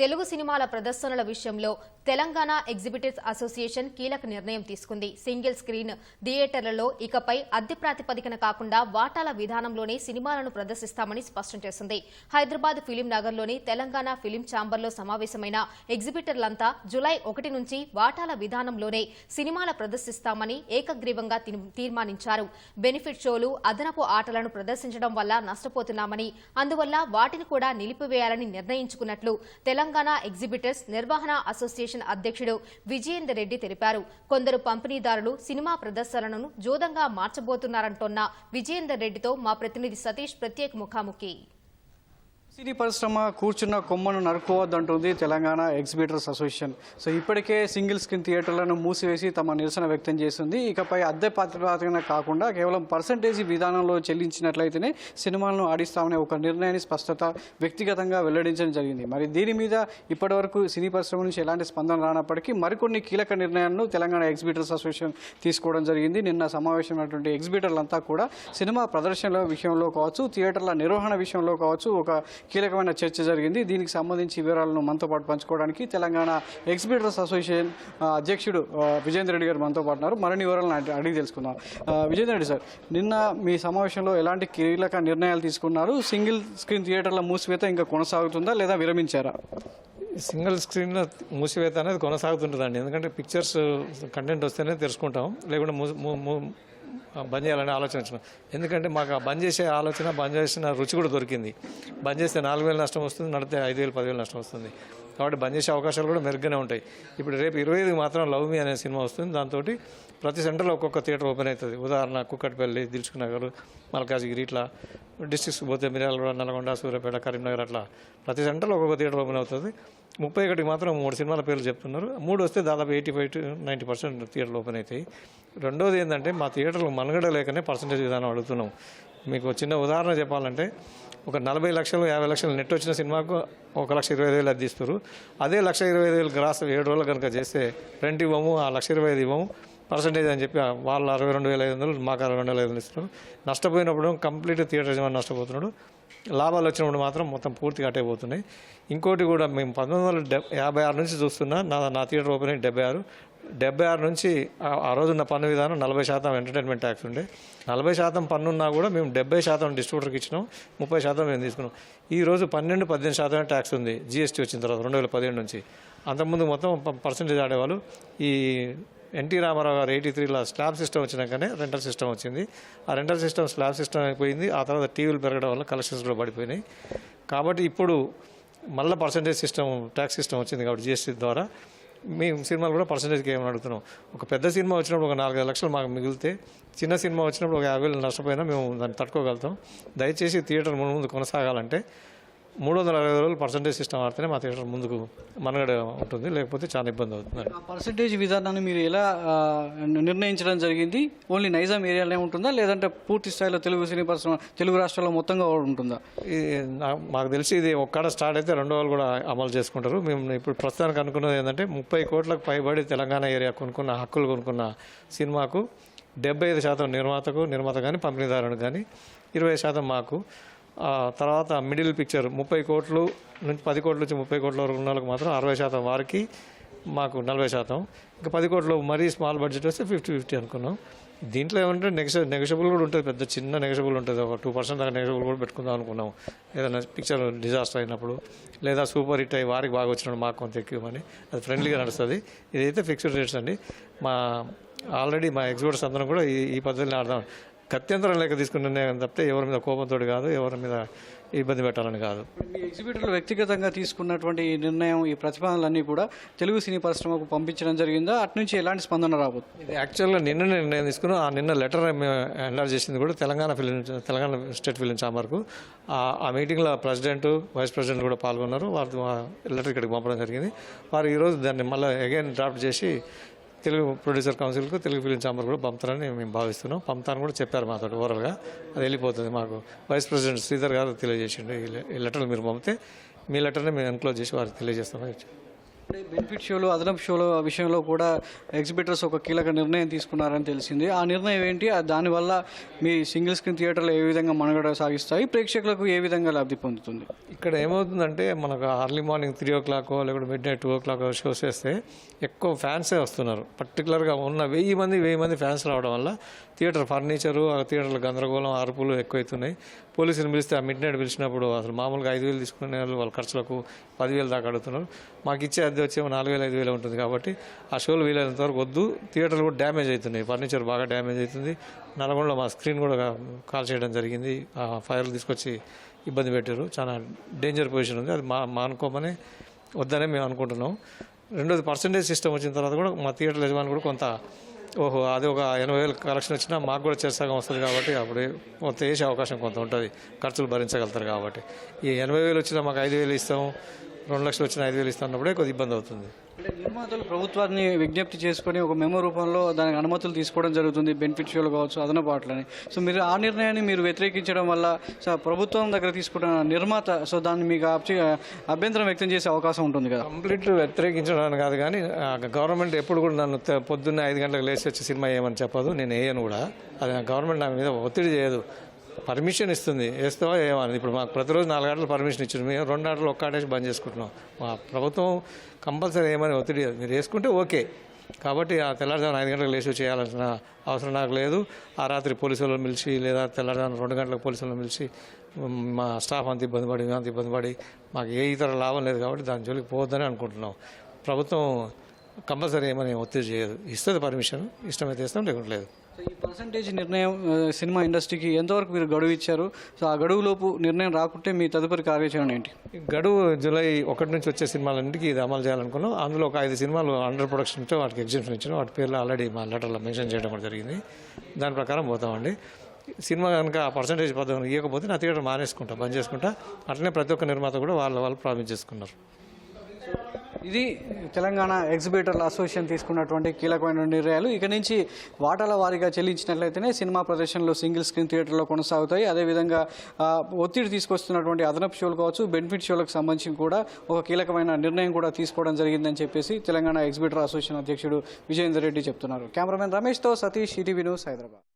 తెలుగు సినిమాల ప్రదర్శనల విషయంలో తెలంగాణ ఎగ్జిబిటర్స్ అసోసియేషన్ కీలక నిర్ణయం తీసుకుంది. సింగిల్ స్క్రీన్ థియేటర్లలో ఇకపై అద్దె ప్రాతిపదికన కాకుండా వాటాల విధానంలోనే సినిమాలను ప్రదర్శిస్తామని స్పష్టం చేసింది. హైదరాబాద్ ఫిలిం నగర్లోని తెలంగాణ ఫిలిం ఛాంబర్లో సమావేశమైన ఎగ్జిబిటర్లంతా జులై ఒకటి నుంచి వాటాల విధానంలోనే సినిమాల ప్రదర్శిస్తామని ఏకగ్రీవంగా తీర్మానించారు. బెనిఫిట్ షోలు అదనపు ఆటలను ప్రదర్శించడం వల్ల నష్టపోతున్నామని అందువల్ల వాటిని కూడా నిలిపివేయాలని నిర్ణయించుకున్నట్లు తెలంగాణ తెలంగాణ ఎగ్జిబిటర్స్ నిర్వహణ అసోసియేషన్ అధ్యక్షుడు విజయేందర్ రెడ్డి తెలిపారు. కొందరు పంపిణీదారులు సినిమా ప్రదర్శనలను జోదంగా మార్చబోతున్నారంటోన్న విజయేందర్ రెడ్డితో మా ప్రతినిధి సతీష్ ప్రత్యేక ముఖాముఖి. సినీ పరిశ్రమ కూర్చున్న కొమ్మను నరుకోవద్దంటుంది తెలంగాణ ఎగ్జిబిటర్స్ అసోసియేషన్. సో ఇప్పటికే సింగిల్ స్క్రీన్ థియేటర్లను మూసివేసి తమ నిరసన వ్యక్తం చేసింది. ఇకపై అద్దె పాత్రపాతంగా కాకుండా కేవలం పర్సంటేజీ విధానంలో చెల్లించినట్లయితేనే సినిమాలను ఆడిస్తామనే ఒక నిర్ణయాన్ని స్పష్టత వ్యక్తిగతంగా వెల్లడించడం జరిగింది. మరి దీని మీద ఇప్పటివరకు సినీ పరిశ్రమ నుంచి ఎలాంటి స్పందన రానప్పటికీ మరికొన్ని కీలక నిర్ణయాలను తెలంగాణ ఎగ్జిబిటర్స్ అసోసియేషన్ తీసుకోవడం జరిగింది. నిన్న సమావేశమైనటువంటి ఎగ్జిబిటర్లంతా కూడా సినిమా ప్రదర్శనల విషయంలో కావచ్చు థియేటర్ల నిర్వహణ విషయంలో కావచ్చు ఒక కీలకమైన చర్చ జరిగింది. దీనికి సంబంధించి వివరాలను మనతో పాటు పంచుకోవడానికి తెలంగాణ ఎగ్జిబిటర్స్ అసోసియేషన్ అధ్యక్షుడు విజేందర్ రెడ్డి గారు మనతో పాటు ఉన్నారు మరిన్ని వివరాలను అడిగి తెలుసుకుందాం. విజేందర్ రెడ్డి సార్ నిన్న మీ సమావేశంలో ఎలాంటి కీలక నిర్ణయాలు తీసుకున్నారు? సింగిల్ స్క్రీన్ థియేటర్ల మూసివేత ఇంకా కొనసాగుతుందా లేదా విరమించారా? సింగిల్ స్క్రీన్లో మూసివేత అనేది కొనసాగుతుంటుందండి. ఎందుకంటే పిక్చర్స్ కంటెంట్ వస్తేనే తెలుసుకుంటాం. లేకుంటే బంద్ చేయాలని ఆలోచన ఎందుకంటే మాకు ఆ బంద్ చేసే ఆలోచన బంద్ చేసిన రుచి కూడా దొరికింది. బంద్ చేస్తే నాలుగు వేలు నష్టం వస్తుంది నడితే ఐదు వేలు పదివేలు నష్టం వస్తుంది. కాబట్టి బంద్ చేసే అవకాశాలు కూడా మెరుగ్గానే ఉంటాయి. ఇప్పుడు రేపు ఇరవై ఐదుకి మాత్రం లవ్ మీ అనే సినిమా వస్తుంది. దాంతో ప్రతి సెంటర్లో ఒక్కొక్క థియేటర్ ఓపెన్ అవుతుంది. ఉదాహరణ కుక్కట్పల్లి దిల్సుఖ్ నగర్ మల్కాజ్గిరి ఇట్లా. డిస్ట్రిక్ట్స్ పోతే మిర్యాలగూడ నల్గొండ సూర్యాపేట కరీంనగర్ అట్లా. ప్రతి సెంటర్లో ఒక్కొక్క థియేటర్ ఓపెన్ అవుతుంది. ముప్పై ఒకటికి మాత్రం మూడు సినిమాల పేర్లు చెప్తున్నారు. మూడు వస్తే దాదాపు eighty five to ninety percent థియేటర్లు ఓపెన్ అవుతాయి రెండోది ఏంటంటే మా థియేటర్లు మనుగడ లేకనే పర్సంటేజ్ విధానం అడుగుతున్నాం. మీకు చిన్న ఉదాహరణ చెప్పాలంటే ఒక నలభై లక్షలు యాభై లక్షలు నెట్ వచ్చిన సినిమాకు ఒక లక్ష ఇరవై ఐదు వేలు అద్దిస్తారు అదే లక్ష ఇరవై ఐదు వేలు గ్రాస్ ఏడు రోజులు కనుక చేస్తే రెంట్ ఇవ్వము ఆ లక్ష ఇరవై ఐదు ఇవ్వము. పర్సంటేజ్ అని చెప్పి వాళ్ళు అరవై రెండు వేల ఐదు వందలు మాకు అరవై రెండు వేల ఐదు వందలు ఇస్తున్నారు నష్టపోయినప్పుడు కంప్లీట్ థియేటర్ యజమాని నష్టపోతున్నాడు. లాభాలు వచ్చినప్పుడు మాత్రం మొత్తం పూర్తిగా అటే పోతున్నాయి. ఇంకోటి కూడా మేము పంతొమ్మిది వందల డెబ్ యాభై ఆరు నుంచి చూస్తున్నా నా నా థియేటర్ ఓపెన్ అయ్యి డెబ్బై ఆరు. డెబ్బై ఆరు నుంచి ఆ- రోజున్న పన్ను విధానం నలభై శాతం ఎంటర్టైన్మెంట్ ట్యాక్స్ ఉండే. నలభై శాతం పన్నున్నా కూడా మేము డెబ్బై శాతం డిస్ట్రిబ్యూటర్కి ఇచ్చినాం ముప్పై శాతం మేము తీసుకున్నాం. ఈ రోజు పన్నెండు పద్దెనిమిది శాతం ట్యాక్స్ ఉంది జీఎస్టీ వచ్చిన తర్వాత రెండు వేల పదిహేడు నుంచి. అంతకుముందు మొత్తం పర్సంటేజ్ ఆడేవాళ్ళు ఈ ఎన్టీ రామారావు గారు ఎయిటీ త్రీలో స్లాబ్ సిస్టమ్ వచ్చినాకనే రెంటల్ సిస్టమ్ వచ్చింది. ఆ రెంటల్ సిస్టమ్ స్లాబ్ సిస్టమ్ అయిపోయింది. ఆ తర్వాత టీవీలు పెరగడం వల్ల కలెక్షన్స్ కూడా పడిపోయినాయి. కాబట్టి ఇప్పుడు మళ్ళీ పర్సంటేజ్ సిస్టమ్ ట్యాక్స్ సిస్టమ్ వచ్చింది కాబట్టి జిఎస్టీ ద్వారా. మేము సినిమాలు కూడా పర్సంటేజ్కి ఏమని అడుగుతున్నాం? ఒక పెద్ద సినిమా వచ్చినప్పుడు ఒక నాలుగైదు లక్షలు మాకు మిగిలితే చిన్న సినిమా వచ్చినప్పుడు ఒక యాభై వేలు నష్టపోయినా మేము దాన్ని తట్టుకోగలుగుతాం. దయచేసి థియేటర్ ముందు ముందు కొనసాగాలంటే మూడు వందల అరవై రోజులు పర్సంటేజ్ సిస్టమ్ ఆడితేనే మా థియేటర్ ముందుకు మనుగడ ఉంటుంది. లేకపోతే చాలా ఇబ్బంది అవుతుంది. ఆ పర్సంటేజ్ విధానాన్ని మీరు ఎలా నిర్ణయించడం జరిగింది? ఓన్లీ నైజాం ఏరియాలోనే ఉంటుందా? లేదంటే పూర్తి స్థాయిలో తెలుగు సినీ పరిశ్రమ తెలుగు రాష్ట్రాల్లో మొత్తంగా ఉంటుందా? మాకు తెలిసి ఇది ఒక్కడ స్టార్ట్ అయితే రెండో వాళ్ళు కూడా అమలు చేసుకుంటారు. మేము ఇప్పుడు ప్రస్తుతానికి అనుకున్నది ఏంటంటే ముప్పై కోట్లకు పైబడి తెలంగాణ ఏరియా కొనుక్కున్న హక్కులు కొనుక్కున్న సినిమాకు డెబ్బై ఐదు శాతం నిర్మాతకు నిర్మాత కానీ పంపిణీదారుడు కానీ ఇరవై శాతం మాకు తర్వాత మిడిల్ పిక్చర్ ముప్పై కోట్లు నుంచి పది కోట్ల నుంచి ముప్పై కోట్ల వరకు ఉన్న వాళ్ళకి మాత్రం అరవై శాతం వారికి మాకు నలభై శాతం. ఇంకా పది కోట్లు మరీ స్మాల్ బడ్జెట్ వస్తే ఫిఫ్టీ ఫిఫ్టీ అనుకున్నాం. దీంట్లో ఏమంటే నెగస నెగషబుల్ కూడా ఉంటుంది పెద్ద చిన్న నెగషబుల్ ఉంటుంది. ఒక టూ పర్సెంట్ దాకా నెగషబుల్ కూడా పెట్టుకుందాం అనుకున్నాం. ఏదైనా పిక్చర్ డిజాస్టర్ అయినప్పుడు లేదా సూపర్ హిట్ అయ్యి వారికి బాగా వచ్చినప్పుడు మాకు కొంత ఎక్కువమని అది ఫ్రెండ్లీగా నడుస్తుంది. ఇదైతే ఫిక్స్డ్ రేట్స్ అండి. మా ఆల్రెడీ మా ఎగ్జిబిటర్స్ అందరం కూడా ఈ ఈ పద్ధతిని ఆడదాం. గత్యంతరం లేక తీసుకున్న నిర్ణయం తప్పితే ఎవరి మీద కోపంతో కాదు ఎవరి మీద ఇబ్బంది పెట్టాలని కాదు. మీ ఎగ్జిబిటర్లు వ్యక్తిగతంగా తీసుకున్నటువంటి ఈ నిర్ణయం ఈ ప్రతిపాదనలన్నీ కూడా తెలుగు సినీ పరిశ్రమకు పంపించడం జరిగిందా? అటు నుంచి ఎలాంటి స్పందన రాబోతుంది? ఇది యాక్చువల్గా నిన్న నిర్ణయం తీసుకున్నాం. ఆ నిన్న లెటర్ ఎండార్ చేసింది కూడా Telangana film Telangana state film ఛాంబర్కు ఆ- ఆ మీటింగ్లో ప్రెసిడెంట్ వైస్ ప్రెసిడెంట్ కూడా పాల్గొన్నారు. వారు లెటర్ ఇక్కడికి పంపడం జరిగింది. వారు ఈరోజు దాన్ని మళ్ళీ అగైన్ డ్రాఫ్ట్ చేసి తెలుగు ప్రొడ్యూసర్ కౌన్సిల్కు తెలుగు ఫిలిం ఛాంబర్ కూడా పంపుతారని మేము భావిస్తున్నాం. పంపుతారని కూడా చెప్పారు మాతో ఓవరాల్గా అది వెళ్ళిపోతుంది మాకు. వైస్ ప్రెసిడెంట్ శ్రీధర్ గారు తెలియజేసిండు. ఈ ఈ లెటర్లు మీరు పంపితే మీ లెటర్ని మేము ఎన్క్లోజ్ చేసి వారికి తెలియజేస్తామని బెనిఫిట్ షోలు అదనపు షోల విషయంలో కూడా ఎగ్జిబిటర్స్ ఒక కీలక నిర్ణయం తీసుకున్నారని తెలిసింది. ఆ నిర్ణయం ఏంటి? దానివల్ల మీ సింగిల్ స్క్రీన్ థియేటర్లు ఏ విధంగా మనుగడ సాగిస్తాయి? ప్రేక్షకులకు ఏ విధంగా లబ్ధి పొందుతుంది? ఇక్కడ ఏమవుతుందంటే మనకు early morning three o'clock లేకుంటే midnight two o'clock shows వేస్తే ఎక్కువ ఫ్యాన్సే వస్తున్నారు. పర్టికులర్గా ఉన్న వెయ్యి మంది వెయ్యి మంది ఫ్యాన్స్ రావడం వల్ల థియేటర్ ఫర్నిచరు ఆ గందరగోళం అరుపులు ఎక్కువైతున్నాయి. పోలీసులు పిలిస్తే ఆ మిడ్ నైట్ పిలిచినప్పుడు అసలు మామూలుగా ఐదు వేలు తీసుకునే వాళ్ళు వాళ్ళ ఖర్చులకు పదివేలు దాకా అడుగుతున్నారు. మాకు ఇచ్చే అద్దె వచ్చేమో నాలుగు వేలు ఐదు వేలు ఉంటుంది కాబట్టి ఆ షోలు వీలైనంత వరకు వద్దు. థియేటర్లు కూడా డ్యామేజ్ అవుతున్నాయి. ఫర్నిచర్ బాగా డ్యామేజ్ అవుతుంది. నల్గొండలో మా స్క్రీన్ కూడా కాల్ చేయడం జరిగింది. ఆ ఫైర్లు తీసుకొచ్చి ఇబ్బంది పెట్టారు. చాలా డేంజర్ పొజిషన్ ఉంది. అది మా మా అనుకోమని వద్దనే మేము అనుకుంటున్నాం. రెండోది పర్సంటేజ్ సిస్టమ్ వచ్చిన తర్వాత కూడా మా థియేటర్ యజమాని కూడా కొంత ఓహో అది ఒక ఎనభై వేలు కలెక్షన్ వచ్చినా మాకు కూడా చేసాగం వస్తుంది కాబట్టి అప్పుడు కొంత వేసే అవకాశం కొంత ఉంటుంది. ఖర్చులు భరించగలుగుతారు కాబట్టి. ఈ ఎనభై వేలు వచ్చినా మాకు ఐదు వేలు ఇస్తాం రెండు లక్షలు వచ్చిన ఐదు వేలు ఇస్తాం అన్నప్పుడే కొద్ది ఇబ్బంది అవుతుంది. అంటే నిర్మాతలు ప్రభుత్వాన్ని విజ్ఞప్తి చేసుకొని ఒక మెమో రూపంలో దానికి అనుమతులు తీసుకోవడం జరుగుతుంది బెనిఫిట్ షోలు కావచ్చు అదనపు వాటిలని. సో మీరు ఆ నిర్ణయాన్ని మీరు వ్యతిరేకించడం వల్ల సో ప్రభుత్వం దగ్గర తీసుకుంటున్న నిర్మాత సో దాన్ని మీకు అభ్యంతరం వ్యక్తం చేసే అవకాశం ఉంటుంది కదా? కంప్లీట్ వ్యతిరేకించడం కాదు కానీ గవర్నమెంట్ ఎప్పుడు కూడా నన్ను పొద్దున్నే ఐదు గంటలకు లేచి వచ్చి సినిమా వేయమని చెప్పదు నేను వేయను కూడా. అది గవర్నమెంట్ నా మీద ఒత్తిడి చేయదు. పర్మిషన్ ఇస్తుంది. వేస్తావా ఏమని ఇప్పుడు మాకు ప్రతిరోజు నాలుగు గంటలు పర్మిషన్ ఇచ్చారు. మేము రెండు గంటలు ఒక్క ఆటేసి బంద్ చేసుకుంటున్నాం. మా ప్రభుత్వం కంపల్సరీ ఏమని ఒత్తిడి మీరు వేసుకుంటే ఓకే. కాబట్టి ఆ తెల్లారుజామున ఐదు గంటలకు లేచి చేయాల్సిన అవసరం నాకు లేదు. ఆ రాత్రి పోలీసులు పిలిచి లేదా తెల్లారుజామున రెండు గంటలకు పోలీసులు పిలిచి మా స్టాఫ్ అంత ఇబ్బంది పడి మేము అంత ఇబ్బంది పడి మాకు ఏ ఇతర లాభం లేదు కాబట్టి దాని జోలికి పోవద్దని అనుకుంటున్నాం. ప్రభుత్వం కంపల్సరీ ఏమని ఒత్తిడి చేయదు. ఇస్తుంది పర్మిషన్. ఇష్టమైతే ఇస్తాం లేకుంటే లేదు. సో ఈ పర్సంటేజ్ నిర్ణయం సినిమా ఇండస్ట్రీకి ఎంతవరకు మీరు గడువు ఇచ్చారు? సో ఆ గడువులోపు నిర్ణయం రాకుంటే మీ తదుపరి కార్యాచరణ ఏంటి? గడువు జూలై ఒకటి నుంచి వచ్చే సినిమాలన్నింటికి ఇది అమలు చేయాలనుకున్నాం. అందులో ఒక ఐదు సినిమాలు అండర్ ప్రొడక్షన్తో వాటికి ఎగ్జిబిషన్ ఇచ్చాం వాటి పేర్లు ఆల్రెడీ మా లెటర్లో మెన్షన్ చేయడం కూడా జరిగింది. దాని ప్రకారం పోతామండి. సినిమా కనుక ఆ పర్సంటేజ్ పద్ధతి ఇవ్వకపోతే నా థియేటర్ మానేసుకుంటా బంద్ చేసుకుంటా. అట్లనే ప్రతి ఒక్క నిర్మాత కూడా వాళ్ళ వాళ్ళు ప్రామిస్ చేసుకున్నారు. ఇది తెలంగాణ ఎగ్జిబిటర్ల అసోసియేషన్ తీసుకున్నటువంటి కీలకమైన నిర్ణయాలు. ఇక నుంచి వాటాల వారీగా చెల్లించినట్లయితేనే సినిమా ప్రదర్శనలు సింగిల్ స్క్రీన్ థియేటర్లో కొనసాగుతాయి. అదేవిధంగా ఒత్తిడి తీసుకొస్తున్నటువంటి అదనపు షోలు కావచ్చు బెనిఫిట్ షోలకు సంబంధించి కూడా ఒక కీలకమైన నిర్ణయం కూడా తీసుకోవడం జరిగిందని చెప్పేసి తెలంగాణ ఎగ్జిబిటర్ అసోసియేషన్ అధ్యక్షుడు విజయేందర్ రెడ్డి చెప్తున్నారు. కెమెరామెన్ రమేష్తో సతీష్ ఈటీవీ న్యూస్ హైదరాబాద్.